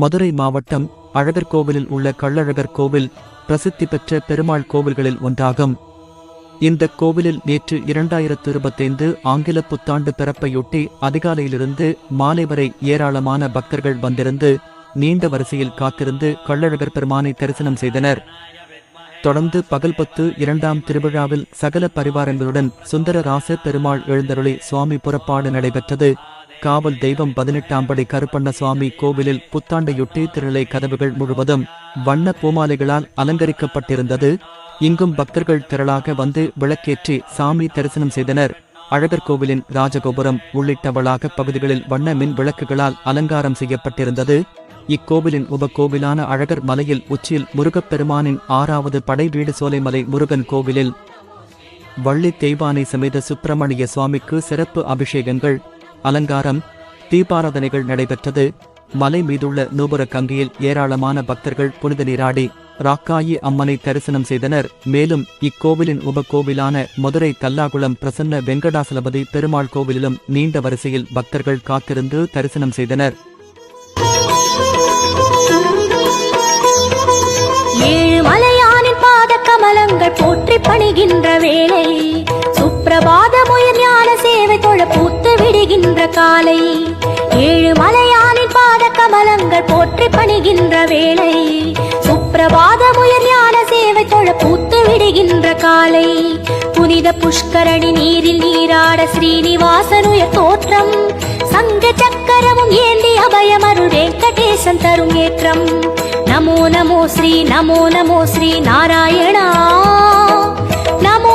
மதுரை மாவட்டம் அழகர் கோவிலில் உள்ள கள்ளழகர் கோவில் பிரசித்தி பெற்ற பெருமாள் கோவில்களில் ஒன்றாகும். இந்த கோவிலில் நேற்று இரண்டாயிரத்து இருபத்தைந்து ஆங்கில புத்தாண்டு பிறப்பையொட்டி அதிகாலையிலிருந்து மாலை வரை ஏராளமான பக்தர்கள் வந்திருந்து நீண்ட வரிசையில் காத்திருந்து கள்ளழகர் பெருமானை தரிசனம் செய்தனர். தொடர்ந்து பகல் பத்து இரண்டாம் திருவிழாவில் சகல பரிவாரங்களுடன் சுந்தரராச பெருமாள் எழுந்தருளி சுவாமி புறப்பாடு நடைபெற்றது. காவல் தெய்வம் பதினெட்டாம் படி கருப்பண்ண சுவாமி கோவிலில் புத்தாண்டையொட்டி திருநிலை கதவுகள் முழுவதும் வண்ண பூமாலைகளால் அலங்கரிக்கப்பட்டிருந்தது. இங்கும் பக்தர்கள் திரளாக வந்து விளக்கேற்றி சாமி தரிசனம் செய்தனர். அழகர் கோவிலின் ராஜகோபுரம் உள்ளிட்ட வளாக பகுதிகளில் வண்ண மின் விளக்குகளால் அலங்காரம் செய்யப்பட்டிருந்தது. இக்கோவிலின் உபகோவிலான அழகர் மலையில் உச்சியில் முருகப்பெருமானின் ஆறாவது படை வீடு சோலைமலை முருகன் கோவிலில் வள்ளி தெய்வானை சமேத சுப்பிரமணிய சுவாமிக்கு சிறப்பு அபிஷேகங்கள் அலங்காரம் தீபாராதனைகள் நடைபெற்றது. மலை மீதுள்ள நூபுர கங்கையில் ஏராளமான பக்தர்கள் புனித நீராடி ராக்காயி அம்மனை தரிசனம் செய்தனர். மேலும் இக்கோவிலின் உபகோவிலான மதுரை கல்லாகுளம் பிரசன்ன வெங்கடாசலபதி பெருமாள் கோவிலிலும் நீண்ட வரிசையில் பக்தர்கள் காத்திருந்து தரிசனம் செய்தனர். ஏழு மலையானின் பாத கமலங்கள் போற்றி பணிகின்ற வேலை விடுகின்ற காலை ஏழு மலையானின் பாத கமலங்கள் போற்றி பணிகின்ற வேளை சுப்பிரபாத முயர் ஞான சேவை தொழ பூத்து விடுகின்ற காலை. புனித புஷ்கரணி நீரில் நீராட ஸ்ரீனிவாசனுயர் தோற்றம் சங்க சக்கரமும் ஏந்தி அபயமருள் வெங்கடேசன் தரும் ஏற்றம். நமோ நமோ ஸ்ரீ நமோ நமோ ஸ்ரீ நாராயணா நமோ